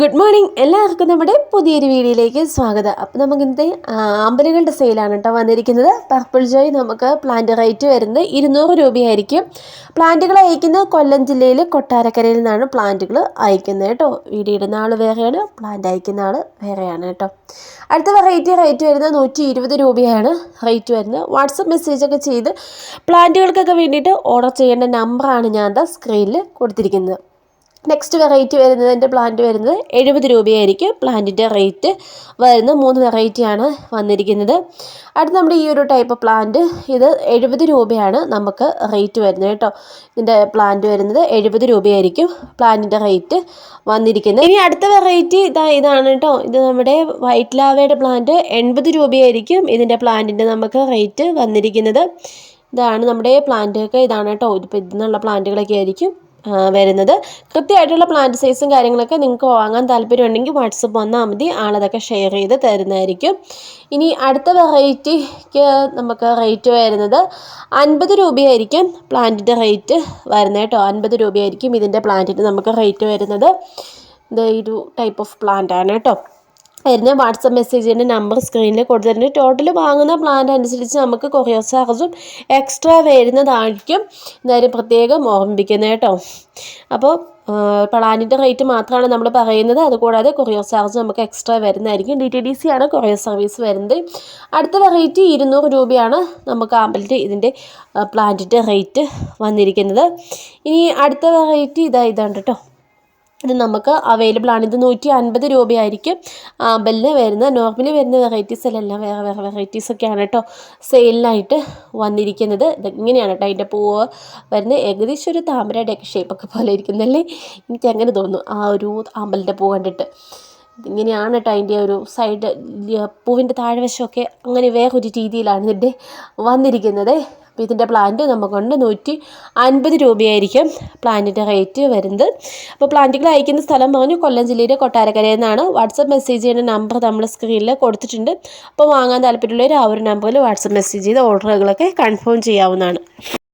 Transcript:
Good morning എല്ലാവർക്കും നമ്മുടെ പുതിയൊരു വീഡിയോയിലേക്ക് സ്വാഗതം. അപ്പോൾ നമുക്ക് ഇന്നത്തെ അമ്പലങ്ങളുടെ സെയിലാണ് കേട്ടോ വന്നിരിക്കുന്നത്. പർപ്പിൾ ജോയ് നമുക്ക് പ്ലാന്റ് റേറ്റ് വരുന്നത് ഇരുന്നൂറ് രൂപയായിരിക്കും. പ്ലാന്റുകൾ അയക്കുന്നത് കൊല്ലം ജില്ലയിൽ കൊട്ടാരക്കരയിൽ നിന്നാണ് പ്ലാന്റുകൾ അയക്കുന്നത് കേട്ടോ. വീടിയിടുന്ന ആൾ വേറെയാണ് പ്ലാന്റ് അയക്കുന്ന ആൾ വേറെയാണ് കേട്ടോ. അടുത്ത വെറൈറ്റി റേറ്റ് വരുന്നത് നൂറ്റി ഇരുപത് രൂപയാണ്. റേറ്റ് വരുന്നത് വാട്സപ്പ് മെസ്സേജൊക്കെ ചെയ്ത് പ്ലാന്റുകൾക്കൊക്കെ വേണ്ടിയിട്ട് ഓർഡർ ചെയ്യേണ്ട നമ്പറാണ് ഞാൻ സ്ക്രീനിൽ കൊടുത്തിരിക്കുന്നത്. നെക്സ്റ്റ് വെറൈറ്റി വരുന്നത് എന്റെ പ്ലാന്റ് വരുന്നത് എഴുപത് രൂപയായിരിക്കും. പ്ലാന്റിന്റെ റേറ്റ് വരുന്നത് മൂന്ന് വെറൈറ്റിയാണ് വന്നിരിക്കുന്നത്. അടുത്ത നമ്മുടെ ഈ ഒരു ടൈപ്പ് പ്ലാന്റ് ഇത് എഴുപത് രൂപയാണ് നമുക്ക് റേറ്റ് വരുന്നത് കേട്ടോ. ഇതിന്റെ പ്ലാന്റ് വരുന്നത് എഴുപത് രൂപയായിരിക്കും പ്ലാന്റിന്റെ റേറ്റ് വന്നിരിക്കുന്നത്. ഇനി അടുത്ത വെറൈറ്റി ഇതാ ഇതാണ് കേട്ടോ. ഇത് നമ്മുടെ വൈറ്റ് ലാവയുടെ പ്ലാന്റ് എൺപത് രൂപയായിരിക്കും ഇതിന്റെ പ്ലാന്റിന്റെ നമുക്ക് റേറ്റ് വന്നിരിക്കുന്നത്. ഇതാണ് നമ്മുടെ പ്ലാന്റൊക്കെ ഇതാണ് കേട്ടോ. ഇതിപ്പോൾ ഇതിൽ നിന്നുള്ള പ്ലാന്റുകളൊക്കെ ആയിരിക്കും. വരുന്നത്. കൃത്യമായിട്ടുള്ള പ്ലാന്റ് സൈസും കാര്യങ്ങളൊക്കെ നിങ്ങൾക്ക് വാങ്ങാൻ താല്പര്യമുണ്ടെങ്കിൽ വാട്സപ്പ് വന്നാൽ മതി. ആളതൊക്കെ ഷെയർ ചെയ്ത് തരുന്നതായിരിക്കും. ഇനി അടുത്ത വെറൈറ്റിക്ക് നമുക്ക് റേറ്റ് വരുന്നത് അൻപത് രൂപയായിരിക്കും പ്ലാന്റിന്റെ റേറ്റ് വരുന്നത് കേട്ടോ. അൻപത് രൂപയായിരിക്കും ഇതിന്റെ പ്ലാന്റിന് നമുക്ക് റേറ്റ് വരുന്നത്. ഇത് ഒരു ടൈപ്പ് ഓഫ് പ്ലാന്റ് ആണ് കേട്ടോ. വരുന്ന വാട്സപ്പ് മെസ്സേജിന്റെ നമ്പർ സ്ക്രീനിൽ കൊടുത്തിട്ടുണ്ട്. ടോട്ടൽ വാങ്ങുന്ന പ്ലാൻ അനുസരിച്ച് നമുക്ക് കൊറിയർ ചാർജും എക്സ്ട്രാ വരുന്നതായിരിക്കും. എന്തായാലും പ്രത്യേകം ഓർമ്മിപ്പിക്കുന്നത് കേട്ടോ. അപ്പോൾ പ്ലാനിന്റെ റേറ്റ് മാത്രമാണ് നമ്മൾ പറയുന്നത്. അതുകൂടാതെ കൊറിയർ ചാർജ് നമുക്ക് എക്സ്ട്രാ വരുന്നതായിരിക്കും. ഡി ടി ഡി സി ആണ് കൊറിയർ സർവീസ് വരുന്നത്. അടുത്ത വെറൈറ്റി ഇരുന്നൂറ് രൂപയാണ് നമുക്ക് ആമ്പലിന്റെ ഇതിന്റെ പ്ലാന്റിന്റെ റേറ്റ് വന്നിരിക്കുന്നത്. ഇനി അടുത്ത വെറൈറ്റി ഇതാ ഇതാണ് കേട്ടോ. ഇത് നമുക്ക് അവൈലബിൾ ആണ്. ഇത് നൂറ്റി അൻപത് രൂപയായിരിക്കും ആമ്പലിന് വരുന്നത് നോർമലി വരുന്ന വെറൈറ്റീസ് എല്ലാം വേറെ വേറെ വെറൈറ്റീസ് ഒക്കെയാണ് കേട്ടോ സെയിലിനായിട്ട് വന്നിരിക്കുന്നത്. ഇതെങ്ങനെയാണ് കേട്ടോ അതിന്റെ പൂവ് വരുന്നത്? ഏകദേശം ഒരു താമരയുടെയൊക്കെ ഷേപ്പൊക്കെ പോലെ ഇരിക്കുന്നല്ലേ? എനിക്ക് അങ്ങനെ തോന്നുന്നു. ആ ഒരു ആമ്പലിന്റെ പൂ കണ്ടിട്ട്. ഇങ്ങനെയാണ് കേട്ടോ അതിന്റെ ഒരു സൈഡ് പൂവിന്റെ താഴ്വശമൊക്കെ അങ്ങനെ വേറൊരു രീതിയിലാണ് ഇതിന്റെ വന്നിരിക്കുന്നത്. അപ്പോൾ ഇതിന്റെ പ്ലാന്റ് നമുക്കുണ്ട് നൂറ്റി അൻപത് രൂപയായിരിക്കും പ്ലാന്റിന്റെ റേറ്റ് വരുന്നത്. അപ്പോൾ പ്ലാന്റുകൾ അയക്കുന്ന സ്ഥലം പറഞ്ഞു കൊല്ലം ജില്ലയിലെ കൊട്ടാരക്കരയിൽ നിന്നാണ്. വാട്സപ്പ് മെസ്സേജ് ചെയ്യുന്ന നമ്പർ നമ്മൾ സ്ക്രീനിൽ കൊടുത്തിട്ടുണ്ട്. അപ്പോൾ വാങ്ങാൻ താല്പര്യമുള്ളവർ ആ ഒരു നമ്പറിൽ വാട്സപ്പ് മെസ്സേജ് ചെയ്ത് ഓർഡറുകളൊക്കെ കൺഫേം ചെയ്യാവുന്നതാണ്.